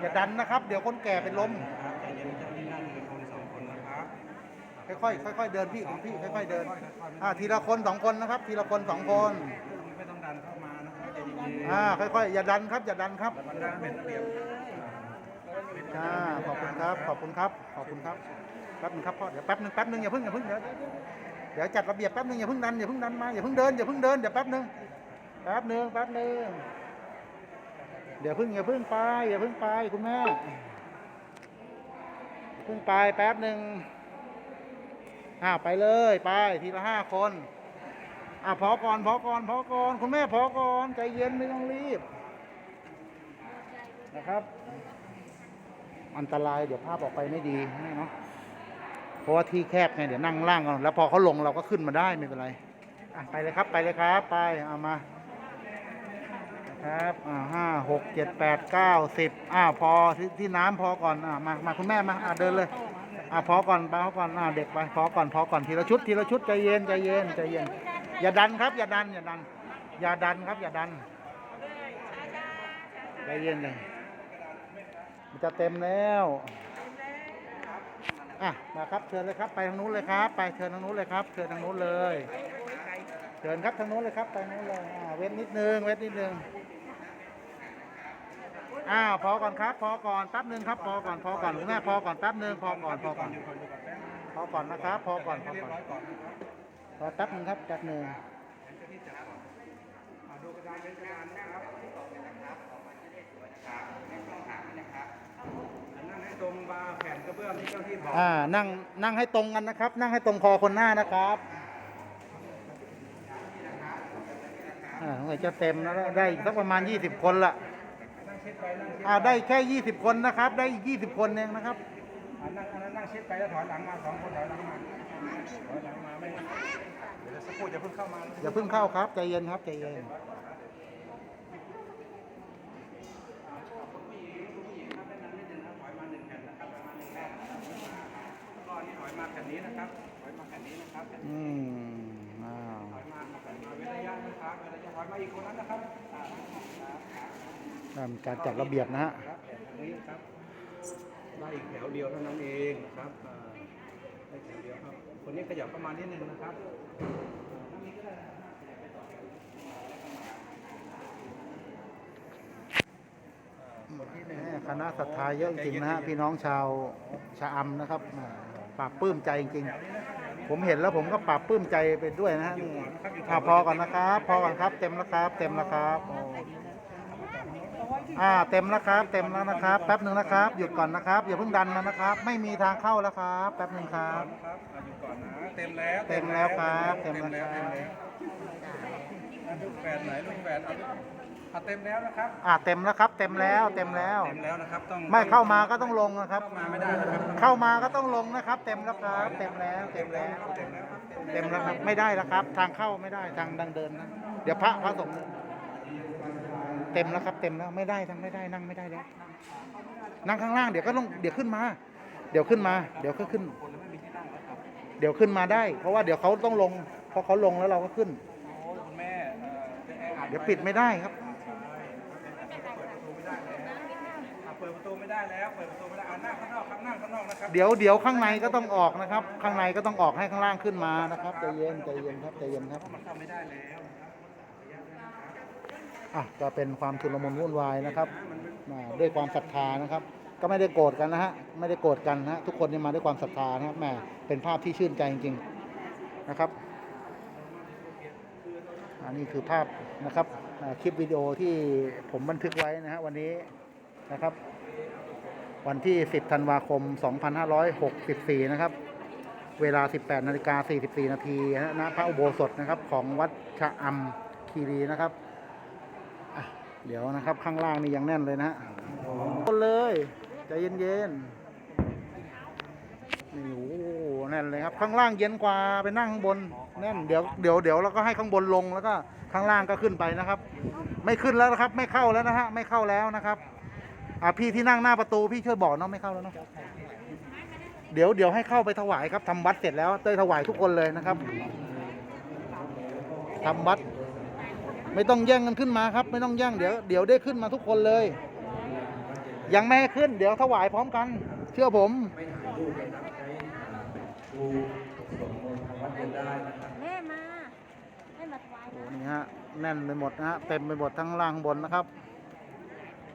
อย่าดันนะครับ เดี๋ยวคนแก่เป็นลมครับใจเย็นเจ้าที่นั่งเป็นคนสองคนนะครับค่อยๆค่อยๆเดินพี่ของพี่ค่อยๆเดินอ่าทีละคนสองคนนะครับ ทีละคนสองคนไม่ต้องดันเข้ามานะครับใจเย็นอ่าค่อยๆอย่าดันครับ อย่าดันครับมันเป็นระเบียบอ่าขอบคุณครับ ขอบคุณครับ ขอบคุณครับแป๊บนึงครับพ่อเดี๋ยวแป๊บนึงแป๊บนึงอย่าเพิ่งอย่าเพิ่งเดี๋ยวเดี๋ยวจัดระเบียบแป๊บนึงอย่าเพิ่งดันอย่าเพิ่งดันมาอย่าเพิ่งเดินอย่าเพิ่งเดินเดี๋ยวแป๊บนึงแป๊บนึงแป๊บนึง เดี๋ยวพิ่งอย่าพิ่งไปอย่าพิ่งไปคุณแม่พิ่งไปแป๊บหนึ่งอ่าไปเลยไปทีละห้าคนอ่าพอก่อนพอก่อนพอก่อนคุณแม่พอก่อนใจเย็นไม่ต้องรีบ นะครับ อันตรายเดี๋ยวภาพออกไปไม่ดีเนาะเพราะว่าที่แคบไงเดี๋ยวนั่งล่างก่อนแล้วพอเขาลงเราก็ขึ้นมาได้ไม่เป็นไรอะไปเลยครับไปเลยครับ ไปเอามา ครับอ่าห้าหกเจ็ดแปดเก้าสิบอ่าพอที่ที่น้ำพอก่อนอ่ามามาคุณแม่มาอ่าเดินเลยอ่าพอก่อนพอก่อนอ่าเด็กไปพอก่อนพอก่อนทีละชุดทีละชุดใจเย็นใจเย็นใจเย็น อย่าดันครับ อย่าดันอย่าดัน อย่าดันครับ อย่าดันใจเย็นเลยมันจะเต็มแล้วอะมาครับเชิญเลยครับไปทางนู้นเลยครับ ไปเชิญทางนู้นเลยครับเชิญทางนู้นเลย เชิญครับทางนู้นเลยครับไปนู้นเลยอ่าเว้นนิดนึงเว้นนิดนึง อ้าวพอก่อนครับ พอก่อนแป๊บนึงครับ พอก่อนพอก่อนคุณแม่พอก่อนแป๊บนึงพอก่อนพอก่อนอยู่ก่อนอยู่ก่อนแป๊บนึงพอก่อนนะครับพอก่อนพอเรียบก่อนร้อยก่อนนะครับพอแป๊บนึงครับแป๊บนึงเจ้าที่จับก่อนอ่าดูกระดานเป็นกระดานนะครับนั่งให้ตรงบาร์แผ่นกระเบื้องที่เจ้าที่บอกอ่านั่งนั่งให้ตรงกันนะครับ นั่งให้ตรงคอคนหน้านะครับอ่าเมื่อจะเต็มแล้วได้อีกสักประมาณ 20 คนละนั่ง ชิดไปนั่งชิดอ่าได้แค่20คนนะครับ ได้อีก20คนเองนะครับ อ่านั่งอันนั้นนั่งชิดไปแล้วถอยหลังมาสองคนถอยหลังมาถอยหลังมาไม่เดี๋ยวสักครู่จะเพิ่งเข้ามาอย่าเพิ่งเข้าครับใจเย็นครับใจเย็นก่อนนี่ถอยมาแผ่นนี้นะครับถอยมาแผ่นนี้นะครับแผ่นนี้อืมอ้าวถอยมาแผ่นมาเว้นระยะนะครับเว้นระยะถอยมาอีกคนนั้นนะครับอ่าครับตาม การจัดระเบียบนะฮะครับแผ่นนี้ครับได้อีกแถวเดียวเท่านั้นเองนะครับอ่าได้แถวเดียวครับ คนนี้ขยับประมาณนิดนึงนะครับคนที่หนึ่งแม่คณะศรัทธาเยอะจริงๆนะฮะพี่น้องชาวชะอำนะครับอ่าปราบปลื้มใจจริงๆผมเห็นแล้วผมก็ปราบปลื้มใจไปด้วยนะฮะนี่อ่าพอก่อนนะครับ พอก่อนครับ เต็มแล้วครับ เต็มแล้วครับโอ้อ่าเต็มแล้วครับ เต็มแล้วนะครับ แป๊บหนึ่งนะครับ หยุดก่อนนะครับอย่าเพิ่งดันมานะครับ ไม่มีทางเข้าแล้วครับ แป๊บหนึ่งครับ ครับอะอยู่ก่อนนะเต็มแล้วเต็มแล้วครับเต็มแล้วเต็เต็มมแล้แล้ววลูกแฝดไหนลูกแฝดเอาเอาเต็มแล้วนะครับอ่าเต็มแล้วครับ เต็มแล้วเต็มแล้ว เต็มแล้วนะครับต้องไม่เข้ามาก็ต้องลงนะครับ เข้ามาไม่ได้นะครับเข้ามาก็ต้องลงนะครับ เต็มแล้วครับ เต็มแล้ว เต็มแล้ว เต็มแล้วเต็มแล้วครับไม่ได้แล้วครับ ทางเข้าไม่ได้ทางดังเดินนะ เดี๋ยวพระพระสงฆ์ เต็มแล้วครับ เต็มแล้วไม่ได้ทางไม่ได้นั่งไม่ได้แล้วนั่งข้างล่างเดี๋ยวก็ลงเดี๋ยวขึ้นมา เดี๋ยวขึ้นมา เดี๋ยวก็ขึ้นคนไม่มีที่นั่งแล้วครับเดี๋ยวขึ้นมาได้ เพราะว่าเดี๋ยวเขาต้องลงพอเขาลงแล้วเราก็ขึ้นโอ้ยคุณแม่เอ่อจะแออัเดี๋ยวปิดไม่ได้ครับเปิดประตูไม่ได้แล้วเปิดประตูไม่ได้อ่านั่งข้างนอกครับนั่งข้างนอกนะครับเดี๋ยวเดี๋ยวข้างในก็ต้องออกนะครับ ข้างในก็ต้องออกให้ข้างล่างขึ้นมานะครับใจเย็นใจเย็นครับใจเย็นครับมันเข้าไม่ได้แล้วนะครับ อะก็เป็นความชุลมุนวุ่นวายนะครับด้วยความศรัทธานะครับ ก็ไม่ได้โกรธกันนะฮะไม่ได้โกรธกันนะฮะทุกคนนี่มาด้วยความศรัทธานะครับแหมเป็นภาพที่ชื่นใจจริงๆนะครับอันนี้คือภาพนะครับคลิปวิดีโอที่ผมบันทึกไว้นะฮะวันนี้นะครับ วันที่ 10 ธันวาคม 2564 นะครับ เวลา 18 นาฬิกา 44 นาทีนะฮะณพระอุโบสถนะครับ ของวัดชะอำคีรีนะครับ เดี๋ยวนะครับข้างล่างนี่ยังแน่นเลยนะฮะคนเลยใจเย็นๆนี่โอ้โหแน่นเลยครับ ข้างล่างเย็นกว่าไปนั่งข้างบนแน่นเดี๋ยวเดี๋ยวเดี๋ยวเราก็ให้ข้างบนลงแล้วก็ข้างล่างก็ขึ้นไปนะครับ ไม่ขึ้นแล้วนะครับ ไม่เข้าแล้วนะฮะไม่เข้าแล้วนะครับอะพี่ที่นั่งหน้าประตูพี่ช่วยบอกเนาะไม่เข้าแล้วเนาะเดี๋ยวเดี๋ยวให้เข้าไปถวายครับทำวัดเสร็จแล้วเต้ยถวายทุกคนเลยนะครับทำวัด ไม่ต้องแย่งกันขึ้นมาครับ ไม่ต้องแย่งเดี๋ยวเดี๋ยวได้ขึ้นมาทุกคนเลย ยังไม่ให้ขึ้น เดี๋ยวถวายพร้อมกัน เชื่อผมไม่ถ่ายรูปนะครับใช้ดูสวดมนต์ทางวัดเย็นได้นะครับแม่มาให้มาถวายโอ้นะนี่ฮะแน่นไปหมดนะฮะเต็มไปหมดทั้งล่างข้างบนนะครับแ